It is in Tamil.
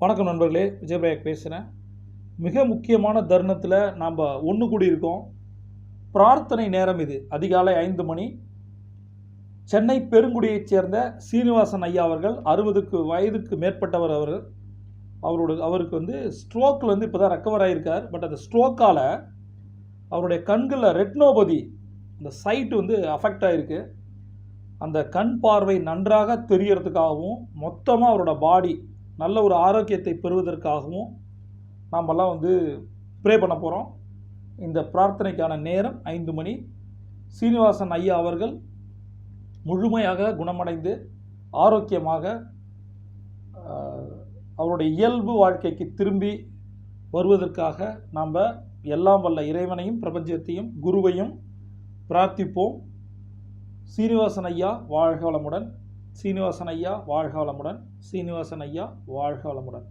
வணக்கம் நண்பர்களே விஜயபாயக் பேசுகிறேன் மிக முக்கியமான தருணத்தில் நாம் ஒன்று கூடியிருக்கோம். பிரார்த்தனை நேரம் இது. அதிகாலை ஐந்து மணி. சென்னை பெருங்குடியைச் சேர்ந்த சீனிவாசன் ஐயா அவர்கள் அறுபதுக்கு வயதுக்கு மேற்பட்டவர் அவர். அவரோட அவருக்கு வந்து ஸ்ட்ரோக்கில் வந்து இப்போ தான் ரெக்கவர் ஆகியிருக்கார் பட் அந்த ஸ்ட்ரோக்கால் அவருடைய கண்களில் ரெட்னோபதி அந்த சைட் வந்து அஃபெக்ட் ஆகிருக்கு அந்த கண் பார்வை நன்றாக தெரியறதுக்காகவும் மொத்தமாக அவரோட பாடி நல்ல ஒரு ஆரோக்கியத்தை பெறுவதற்காகவும் நாமெல்லாம் வந்து ப்ரே பண்ண போகிறோம் இந்த பிரார்த்தனைக்கான நேரம் ஐந்து மணி. சீனிவாசன் ஐயா அவர்கள் முழுமையாக குணமடைந்து ஆரோக்கியமாக அவருடைய இயல்பு வாழ்க்கைக்கு திரும்பி வருவதற்காக நாம் எல்லாம் வல்ல இறைவனையும் பிரபஞ்சத்தையும் குருவையும் பிரார்த்திப்போம். சீனிவாசன் ஐயா வாழ்க வளமுடன். சீனிவாசன் ஐயா வாழ்க வளமுடன். சீனிவாசன் ஐயா வாழ்க வளமுடன்.